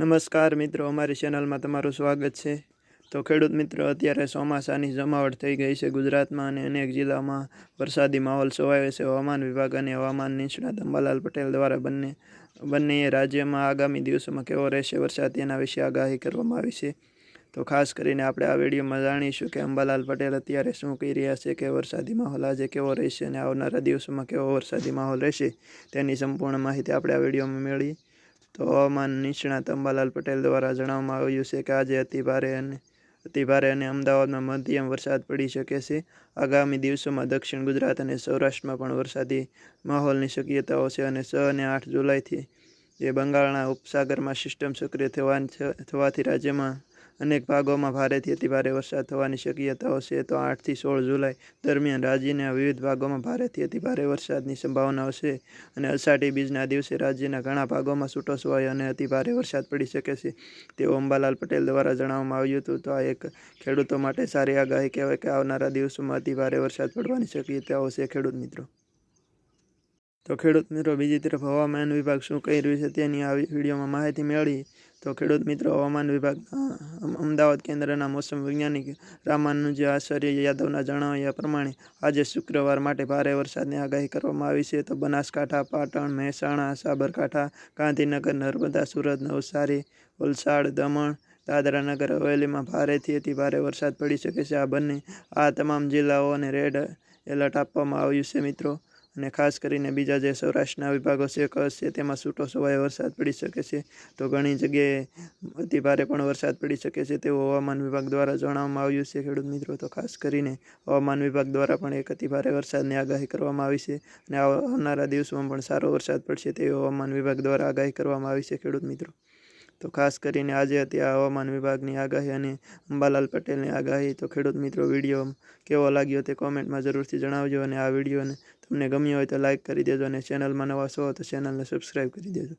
નમસ્કાર મિત્રો, અમારી ચેનલમાં તમારું સ્વાગત છે. તો ખેડૂત મિત્રો, અત્યારે ચોમાસાની જમાવટ થઈ ગઈ છે ગુજરાતમાં અને અનેક જિલ્લામાં વરસાદી માહોલ છવાયો છે. હવામાન વિભાગ અને હવામાન નિષ્ણાત અંબાલાલ પટેલ દ્વારા બંને, બંનેએ રાજ્યમાં આગામી દિવસોમાં કેવો રહેશે વરસાદ તેના વિશે આગાહી કરવામાં આવી છે. તો ખાસ કરીને આપણે આ વિડીયોમાં જાણીશું કે અંબાલાલ પટેલ અત્યારે શું કહી રહ્યા છે કે વરસાદી માહોલ આજે કેવો રહેશે અને આવનારા દિવસોમાં કેવો વરસાદી માહોલ રહેશે. તેની સંપૂર્ણ માહિતી આપણે આ વિડીયોમાં મેળવી તો હવામાન નિષ્ણાત અંબાલાલ પટેલ દ્વારા જણાવવામાં આવ્યું છે કે આજે અતિભારે અને અતિભારે અને અમદાવાદમાં મધ્યમ વરસાદ પડી શકે છે. આગામી દિવસોમાં દક્ષિણ ગુજરાત અને સૌરાષ્ટ્રમાં પણ વરસાદી માહોલની શક્યતાઓ છે અને છ અને આઠ જુલાઈથી જે બંગાળના ઉપસાગરમાં સિસ્ટમ સક્રિય થવાની થવાથી રાજ્યમાં અનેક ભાગોમાં ભારેથી અતિભારે વરસાદ થવાની શક્યતાઓ છે. તો આઠથી સોળ જુલાઈ દરમિયાન રાજ્યના વિવિધ ભાગોમાં ભારેથી અતિભારે વરસાદની સંભાવના હશે અને અષાઢી બીજના દિવસે રાજ્યના ઘણા ભાગોમાં છૂટોછવાયો અને અતિભારે વરસાદ પડી શકે છે. તેવું અંબાલાલ પટેલ દ્વારા જણાવવામાં આવ્યું હતું. તો આ એક ખેડૂતો માટે સારી આગાહી કહેવાય કે આવનારા દિવસોમાં અતિભારે વરસાદ પડવાની શક્યતાઓ છે. ખેડૂત મિત્રો. તો ખેડૂત મિત્રો, બીજી તરફ હવામાન વિભાગ શું કહી રહ્યું છે તેની આ વિડીયોમાં માહિતી મેળવી તો ખેડૂત મિત્રો, હવામાન વિભાગના અમદાવાદ કેન્દ્રના મોસમ વૈજ્ઞાનિક રામાનુજ આચાર્ય યાદવના જણાવ્યા પ્રમાણે, આજે શુક્રવાર માટે ભારે વરસાદની આગાહી કરવામાં આવી છે. તો બનાસકાંઠા, પાટણ, મહેસાણા, સાબરકાંઠા, ગાંધીનગર, નર્મદા, સુરત, નવસારી, વલસાડ, દમણ, દાદરાનગર, હવેલીમાં ભારેથી અતિ ભારે વરસાદ પડી શકે છે. આ બંને, આ તમામ જિલ્લાઓને રેડ એલર્ટ આપવામાં આવ્યું છે મિત્રો. અને ખાસ કરીને બીજા જે સૌરાષ્ટ્રના વિભાગો છે, કચ્છ છે, તેમાં છૂટો છવાયો વરસાદ પડી શકે છે. તો ઘણી જગ્યાએ અતિ ભારે પણ વરસાદ પડી શકે છે તેવું હવામાન વિભાગ દ્વારા જણાવવામાં આવ્યું છે. ખેડૂત મિત્રો, તો ખાસ કરીને હવામાન વિભાગ દ્વારા પણ એક અતિ ભારે વરસાદની આગાહી કરવામાં આવી છે અને આવનારા દિવસોમાં પણ સારો વરસાદ પડશે તેવી હવામાન વિભાગ દ્વારા આગાહી કરવામાં આવી છે. ખેડૂત મિત્રો તો ખાસ કરીને આજે અત્યારે હવામાન વિભાગની આગાહી અને અંબાલાલ પટેલની આગાહી. તો ખેડૂત મિત્રો, વીડિયો કેવો લાગ્યો તે કોમેન્ટમાં જરૂરથી જણાવજો અને આ વિડીયોને તમને ગમ્યો હોય તો લાઇક કરી દેજો અને ચેનલમાં નવા છો તો ચેનલને સબસ્ક્રાઈબ કરી દેજો.